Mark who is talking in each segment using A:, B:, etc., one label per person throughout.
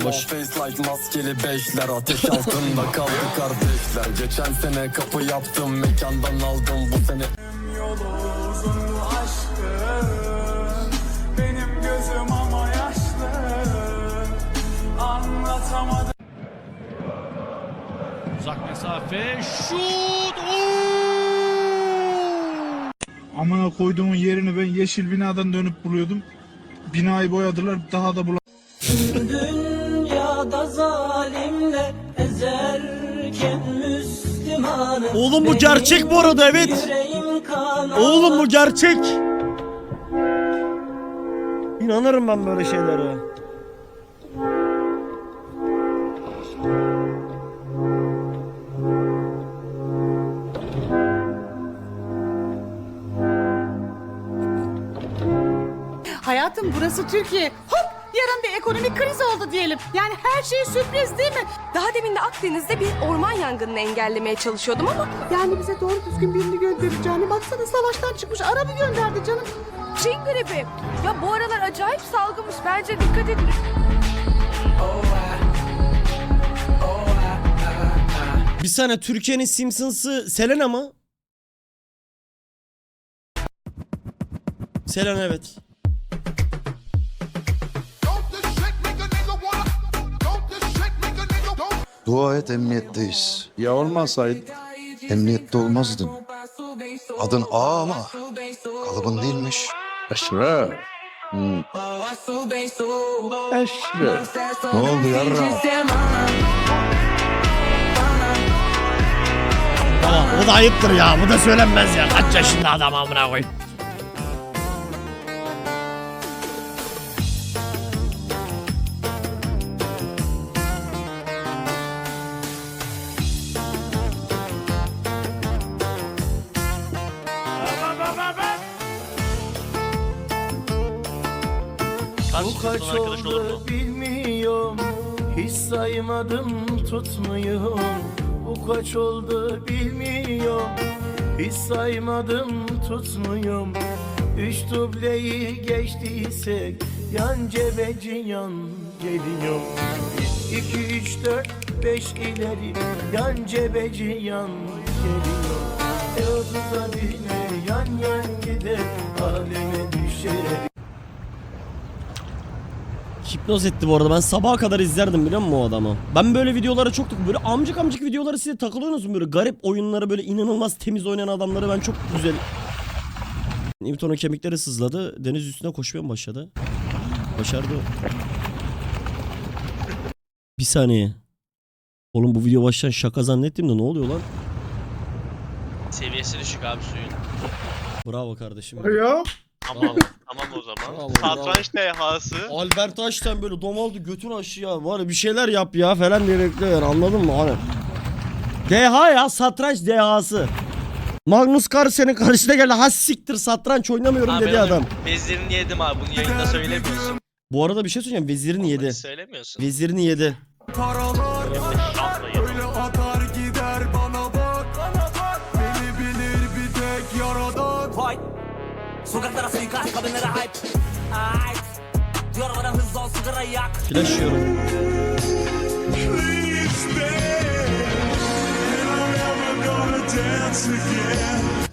A: İşte baş. Face like maskeli beşler Ateş altında kaldı kardeşler Geçen sene kapı yaptım Mekandan aldım bu sene
B: Yolu uzun aşkın Benim gözüm ama yaşlı Anlatamadım
C: Uzak mesafe şut.
D: Amına koyduğumun yerini ben yeşil binadan dönüp buluyordum. Binayı boyadılar daha da bulamadım.
E: Dünyada zalimle ezerken Müslümanı
C: Oğlum bu gerçek bu arada evet. Oğlum bu gerçek. İnanırım ben böyle şeylere.
F: Hayatım burası Türkiye. Hop yarın bir ekonomik kriz oldu diyelim. Yani her şey sürpriz değil mi?
G: Daha demin de Akdeniz'de bir orman yangınını engellemeye çalışıyordum ama
F: Yani bize doğru düzgün birini göndereceğini baksana savaştan çıkmış araba gönderdi canım.
G: Çin gribi. Ya bu aralar acayip salgınmış. Bence dikkat edin.
C: Bir saniye Türkiye'nin Simpsons'ı Selena mı? Selena evet.
H: Dua et emniyetteyiz.
D: Ya olmasaydı
H: Emniyette olmazdın. Adın A ama kalıbın değilmiş.
D: Eşref. Eşref.
H: Ne oldu yarra?
C: Tamam o da ayıptır ya. Bu da söylenmez ya. Kaç yaşında adam amına koyayım.
I: Bu kaç oldu bilmiyorum. Hiç saymadım tutmuyorum. Bu kaç oldu bilmiyorum. Hiç saymadım tutmuyorum. Üç dubleyi geçtiysek Yan cebeci yan geliyor. İki, üç, dört, beş ileri Yan cebeci yan geliyor. E bine yan yan gider Aleme düşer
C: Hipnoz etti bu arada. Ben sabaha kadar izlerdim biliyor musun o adamı? Ben böyle videolara çok böyle amcık amcık videoları size takılıyorsunuz mu? Böyle garip oyunları böyle inanılmaz temiz oynayan adamları ben çok güzel. Newton'un kemikleri sızladı. Deniz üstüne koşmaya mı başladı? Başardı. Bir saniye. Oğlum bu video baştan şaka zannettim de ne oluyor lan?
J: Seviyesi düşük abi suyun.
C: Bravo kardeşim.
D: Ya.
J: Tamam, tamam o zaman.
C: Bravo,
J: Satranç dehası.
C: Albert Einstein böyle domaldı götün aşıya var ya bir şeyler yap ya falan diye bekliyor anladın mı hani? Deha ya satranç dehası. Magnus Carlsen'in karşısına geldi has siktir satranç oynamıyorum
J: Abi
C: dedi
J: ben
C: adam.
J: onun Vezirini yedim abi bunu yayında söylemiyorsun.
C: Bu arada bir şey söyleyeceğim vezirini yedi.
J: Söylemiyorsun.
C: Vezirini yedi.
A: Paralar
J: Şapla yedim.
A: öyle atar gider bana bak Beni bilir bir tek yaradan
E: Vay Sokaklara suikast kadınlara hype Hype Diyor bana hızlı ol sigara yak
C: Flash yiyorum.
A: Please stay And I'm never gonna dance again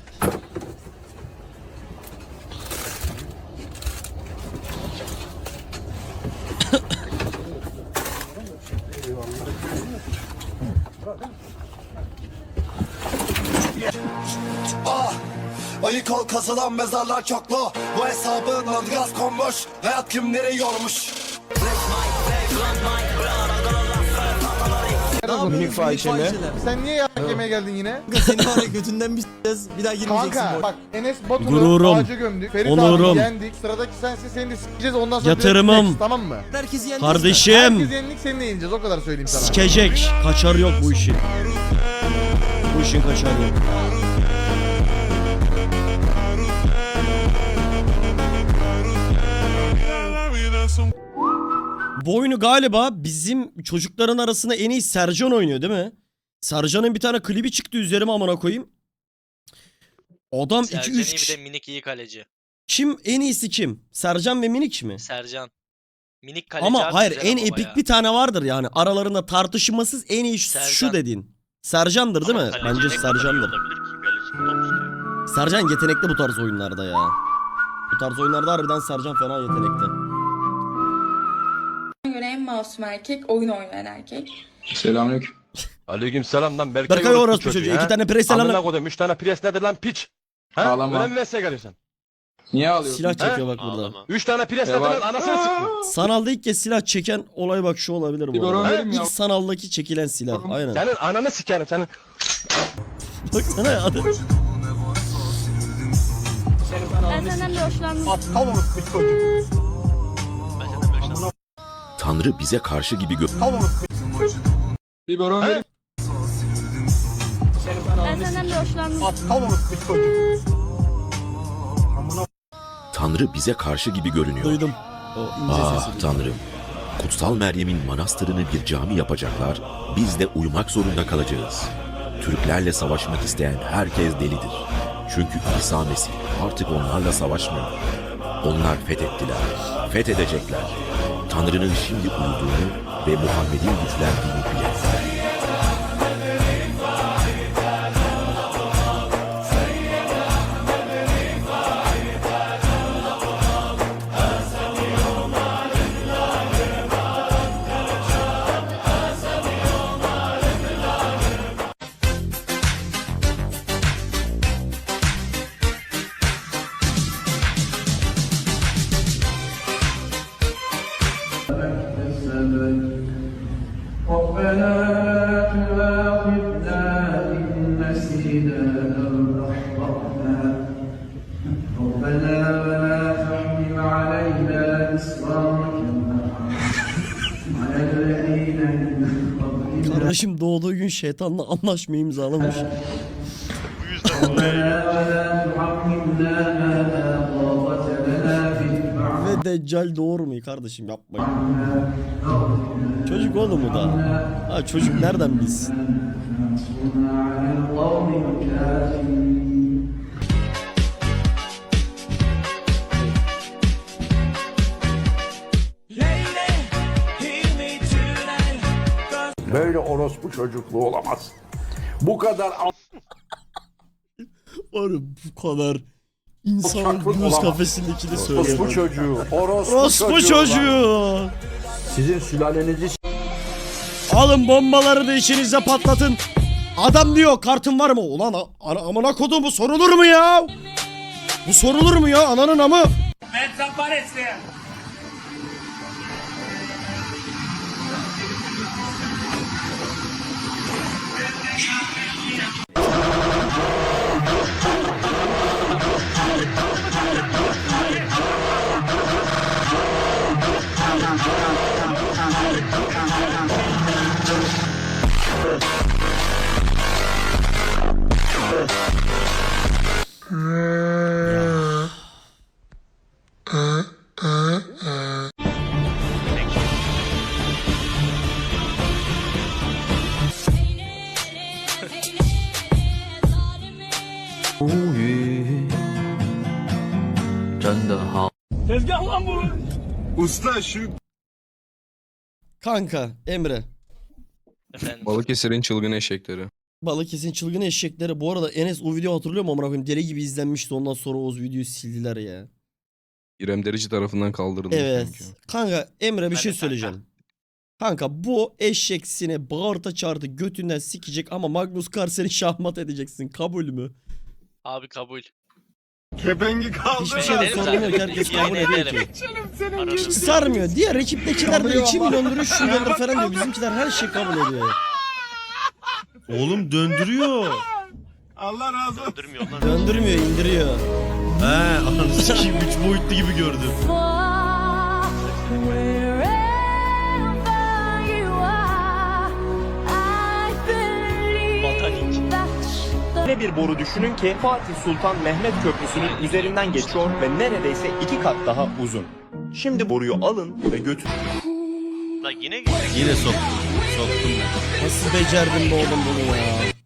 A: kazılan mezarlar çoklu Bu hesabın adı gaz konmuş Hayat kimleri yormuş.
I: Minik fahişe mi?
K: Sen niye yemek yemeye geldin yine?
I: Seni var ya götünden bir s**eceğiz. Bir daha girmeyeceksin.
K: Kanka bak Enes Batur'u
C: Gururum.
K: ağaca gömdük. Ferit
C: Onurum.
K: abi yendik. Sıradaki sensin seni de s**eceğiz ondan sonra
C: Yatırımım.
K: direkt next, tamam mı?
I: Herkesi yendik.
C: Kardeşim.
K: Herkes yendik seni de yeneceğiz o kadar söyleyeyim sana.
C: Sikecek. Kaçarı yok bu işin. Bu işin kaçarı yok. Bu oyunu galiba bizim çocukların arasında en iyi Sercan oynuyor değil mi? Sercan'ın bir tane klibi çıktı üzerime amına koyayım. Adam 2
J: Sercan
C: 3
J: iyi bir de minik iyi kaleci.
C: Kim en iyisi kim? Sercan ve Minik mi?
J: Sercan. Minik kaleci
C: Ama
J: abi
C: hayır
J: güzel
C: en
J: ama
C: epik
J: bayağı.
C: bir tane vardır yani. Aralarında tartışmasız en iyi şu, şu
J: Sercan.
C: dediğin. Sercan'dır değil mi?
J: Ama kaleci
C: Bence
J: ne kadar iyi
C: Sercan'dır.
J: olabilir ki? Kaleci top istiyor.
C: Sercan yetenekli bu tarz oyunlarda ya. Bu tarz oyunlarda harbiden Sercan fena yetenekli.
G: Masum erkek oyun oynayan erkek.
D: Selamünaleyküm.
I: Aleyküm selam lan Berkay,
C: Berkay orospu çocuğu. iki tane presel
I: Amına
C: alın.
I: koydum 3 tane pres nedir lan piç? Ha?
D: Ağlama.
I: Öyle mi vesile geliyorsun?
D: Niye ağlıyorsun?
C: Silah çekiyor bak burada.
J: Ağlama.
I: 3 tane pres
D: Ne
I: nedir lan anasını sikeyim.
C: Sanalda ilk kez silah çeken olay bak şu olabilir
D: Bir
C: bu arada. İlk sanaldaki çekilen silah. Aynen.
I: Senin ananı sikerim senin.
C: Baksana ya.
G: Ben senden bir hoşlandım.
J: Ben senden böyle şans-
H: Tanrı bize karşı gibi gö...
D: Bir bana verin.
G: Ben senden.
H: Tanrı bize karşı gibi görünüyor.
C: Duydum. O ince
H: Ah
C: sesi.
H: Tanrım. Kutsal Meryem'in manastırını bir cami yapacaklar. Biz de uyumak zorunda kalacağız. Türklerle savaşmak isteyen herkes delidir. Çünkü İsa Mesih artık onlarla savaşmıyor. Onlar fethettiler. Fethedecekler. Tanrı'nın şimdi uyuduğunu ve Muhammed'in güçlendiğini
C: Kardeşim doğduğu gün şeytanla anlaşma imzalamış.
J: Bu yüzden
C: Ve Deccal doğurmuyor kardeşim yapmayın. Çocuk oğlum bu da. Ha çocuk nereden bilsin?
I: Böyle orospu çocukluğu olamaz. Bu kadar
C: ya bu kadar insan göz
I: olamaz. orospu
C: söylüyor.
I: çocuğu. Orospu, çocuğu. lan.
C: çocuğu.
I: Sizin sülalenizi
C: Alın bombaları da içinizde patlatın. Adam diyor kartın var mı? Ulan a- ana, amına kodum bu sorulur mu ya? Bu sorulur mu ya ananın amı?
D: Usta şu
C: Kanka Emre.
J: Efendim.
I: Balıkesir'in çılgın eşekleri.
C: Balıkesir'in çılgın eşekleri. Bu arada Enes o video hatırlıyor mu amına koyayım? Deli gibi izlenmişti. Ondan sonra o videoyu sildiler ya.
I: İrem Derici tarafından kaldırıldı.
C: Evet. Kanka Emre bir
J: Ben
C: şey
J: de kanka.
C: söyleyeceğim. Kanka bu eşek seni bağırta çağırdı götünden sikecek ama Magnus Carlsen'i şahmat edeceksin. Kabul mü?
J: Abi kabul.
D: Kepengi kaldı.
C: Hiçbir şey de ki
J: zaten.
C: herkes
J: Yayın
C: kabul ediyor ki. Sarmıyor. Diğer ekiptekiler de
D: Kalıyor
C: 2
D: ama.
C: milyondur 3 milyondur falan diyor. Bizimkiler her şeyi kabul ediyor.
L: Oğlum döndürüyor.
D: Allah razı olsun.
J: Döndürmüyor lan.
C: Döndürmüyor indiriyor.
L: He ananı sikeyim 3 boyutlu gibi gördüm.
E: Böyle bir boru düşünün ki Fatih Sultan Mehmet Köprüsü'nün üzerinden geçiyor ve neredeyse iki kat daha uzun. Şimdi boruyu alın ve götürün.
J: La yine
L: Yine soktum. Soktum ben.
C: Nasıl becerdin bu oğlum bunu ya?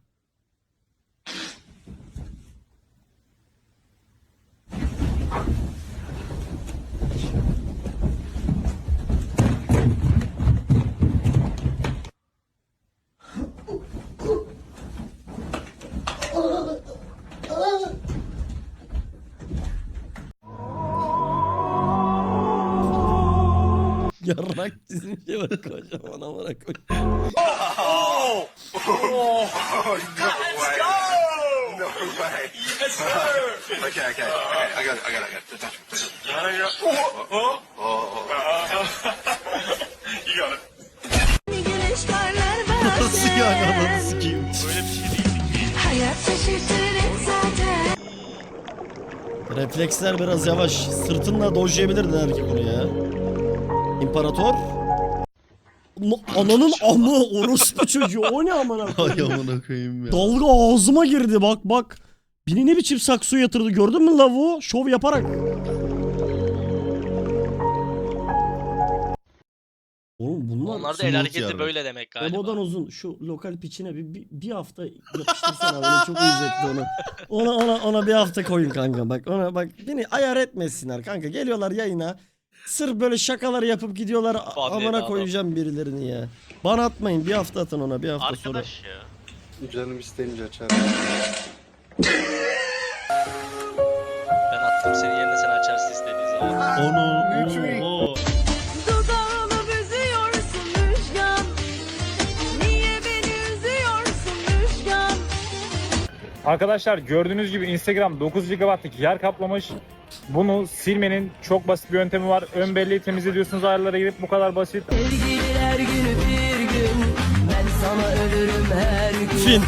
L: Nasıl yani ananı sikeyim.
J: böyle bir şey değil.
C: Refleksler biraz yavaş. Sırtınla dojlayabilirdin erkek onu ya. İmparator. Na- Ananın amı orospu çocuğu o ne amına
L: Ay
C: koyayım.
L: amına koyayım ya.
C: Dalga ağzıma girdi bak bak. Beni ne biçim sakso yatırdı gördün mü lavuğu? Şov yaparak. Oğlum bunlar
J: Onlar da el hareketi böyle demek galiba.
C: Ebo'dan uzun şu lokal piçine bir, bir, bir hafta yapıştırsana böyle çok izletti onu. Ona ona ona bir hafta koyun kanka bak ona bak beni ayar etmesinler kanka geliyorlar yayına. Sırf böyle şakalar yapıp gidiyorlar
J: Fadli
C: amına
J: adam.
C: koyacağım birilerini ya. Bana atmayın bir hafta atın ona bir hafta sonra.
J: Arkadaş ya.
K: Canım isteyince açar.
J: Ben attım senin yerine sen açarsın istediğin zaman.
L: Onu o.
G: Dudağını büzüyorsun Müjgan Niye beni üzüyorsun Müjgan
D: Arkadaşlar gördüğünüz gibi Instagram 9 GB'lık yer kaplamış. Bunu silmenin çok basit bir yöntemi var. Ön belleği temizliyorsunuz ayarlara girip bu kadar basit.
G: Sevgililer günü bir gün Ben sana ölürüm her gün
C: Fin.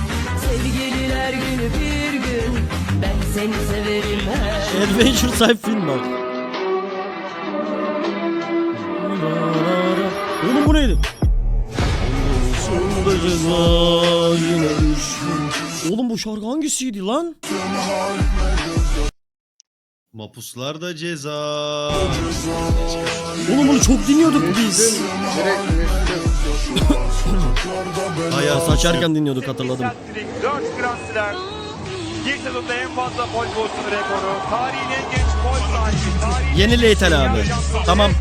G: Sevgililer günü bir gün Ben seni severim her
C: Adventure type film bak. Oğlum bu neydi? Sonunda ceza yine düştüm. Oğlum bu şarkı hangisiydi lan?
L: Mapuslar da ceza.
C: Oğlum bunu çok dinliyorduk biz. Hayır saçarken dinliyorduk hatırladım.
E: 4 Grand Slam. Bir sezonda en fazla gol pozisyonu rekoru. Tarihin en genç gol sahibi.
C: Yeni Leytel abi. Tamam.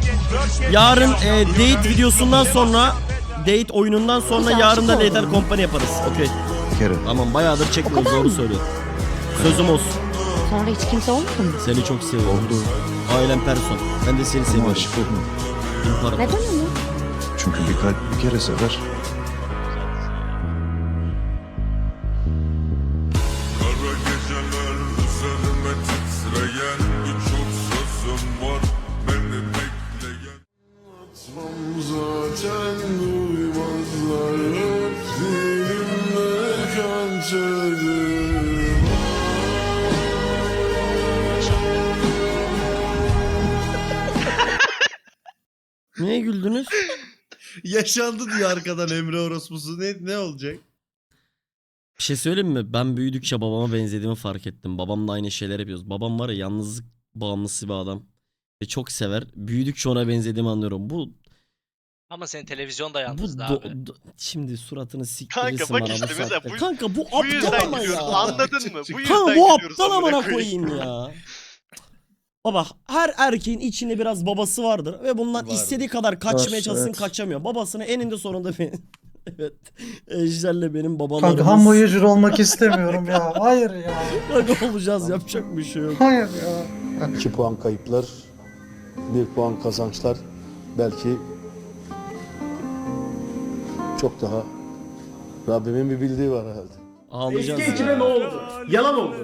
C: Yarın e, date videosundan sonra date oyunundan sonra yarın da Leytel Company yaparız. Okey. Tamam bayağıdır çekmiyoruz doğru söylüyor. Sözüm olsun.
G: Sonra hiç kimse olmadı mı?
C: Seni çok seviyorum. Ailem person. Ben de seni seviyorum. İmparator.
G: Neden onu?
D: Çünkü bir kalp bir kere sever.
B: Kara geceler üzerime titreyen
L: Yaşandı diyor arkadan Emre orospusu. Ne ne olacak?
C: Bir şey söyleyeyim mi? Ben büyüdükçe babama benzediğimi fark ettim. Babamla aynı şeyler yapıyoruz. Babam var ya yalnızlık bağımlısı bir adam. Ve çok sever. Büyüdükçe ona benzediğimi anlıyorum. Bu
J: Ama senin televizyon da
C: bu
J: yalnızdı
C: do-
J: abi.
C: do- şimdi suratını
J: Kanka
C: siktirirsin
J: bak
C: bana
J: işte
C: bu
J: mesela
C: saatte.
J: bu-
C: Kanka bu
J: Bu
C: aptal
J: yüzden
C: ama ya.
J: anladın mı? Bu yüzden
C: Kanka bu aptal
J: amına koyayım
C: ya. Baba her erkeğin içinde biraz babası vardır ve bundan
L: Vardır.
C: istediği kadar kaçmaya çalışsın
K: evet.
C: kaçamıyor. Babasını eninde sonunda bir... evet. Ejder'le benim babalarımız.
D: Kanka ham voyager olmak istemiyorum ya. Hayır ya.
C: Kanka olacağız yapacak bir şey yok.
D: Hayır ya.
A: 2 puan kayıplar, 1 puan kazançlar belki çok daha Rabbimin bir bildiği var herhalde.
C: Ağlayacağız ya.
D: ne oldu? Yalan oldu.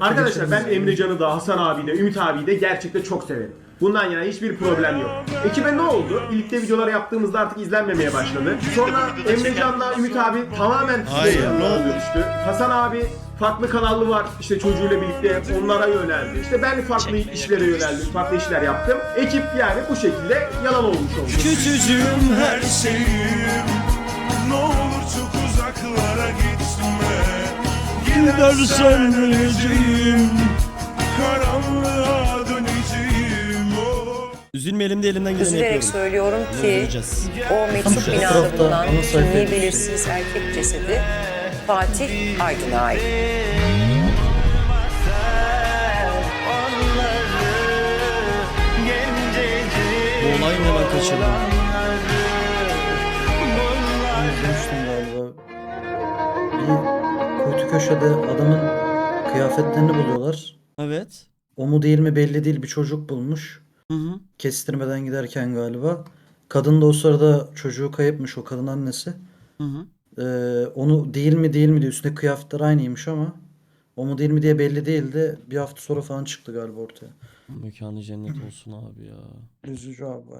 D: Arkadaşlar ben Emrecan'ı da Hasan abi de Ümit abi de gerçekten çok severim.
E: Bundan yana hiçbir problem yok. Ekibe ne oldu? Birlikte videolar yaptığımızda artık izlenmemeye başladı. Sonra Emrecan'la Ümit abi tamamen
L: Hayır, ne oldu?
E: dönüştü. Hasan abi farklı kanallı var işte çocuğuyla birlikte onlara yöneldi. İşte ben farklı işlere yöneldim, farklı işler yaptım. Ekip yani bu şekilde yalan olmuş oldu.
C: Küçücüğüm
B: Her şeyim Ne olur çok uzaklara gitme
C: Gidersen öleceğim.
B: Karanlığa döneceğim oh.
C: Üzülmeyelim de elimden geleni
M: Üzülerek
C: yapıyorum.
M: söylüyorum ki
C: üzüleceğiz.
M: o mektup
L: Şu
M: binada
L: tarafta
M: bulunan kimliği
L: düşüyor.
M: belirsiz erkek cesedi Fatih Aydın'a ait.
C: Bu olayı hemen kaçırdım.
L: Köşede adamın kıyafetlerini buluyorlar.
C: Evet.
L: O mu değil mi belli değil bir çocuk bulmuş.
C: Hı hı.
L: Kestirmeden giderken galiba. Kadın da o sırada çocuğu kayıpmış o kadın annesi.
C: Hı hı.
L: Ee, onu değil mi değil mi diye üstündeki kıyafetler aynıymış ama o mu değil mi diye belli değildi. Bir hafta sonra falan çıktı galiba ortaya.
C: Mekanı cennet olsun abi ya.
L: Üzücü abi.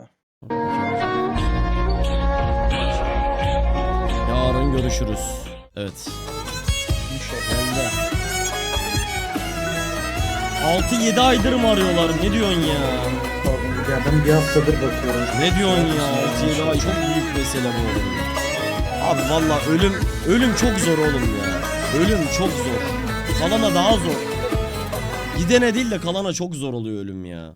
C: Yarın görüşürüz. Evet. Geldi. 6-7 aydır mı arıyorlar? Ne diyorsun ya?
L: Ya ben bir haftadır bakıyorum.
C: Ne diyorsun ya? 6-7 ay çok büyük mesele bu. Abi valla ölüm ölüm çok zor oğlum ya. Ölüm çok zor. Kalana daha zor. Gidene değil de kalana çok zor oluyor ölüm ya.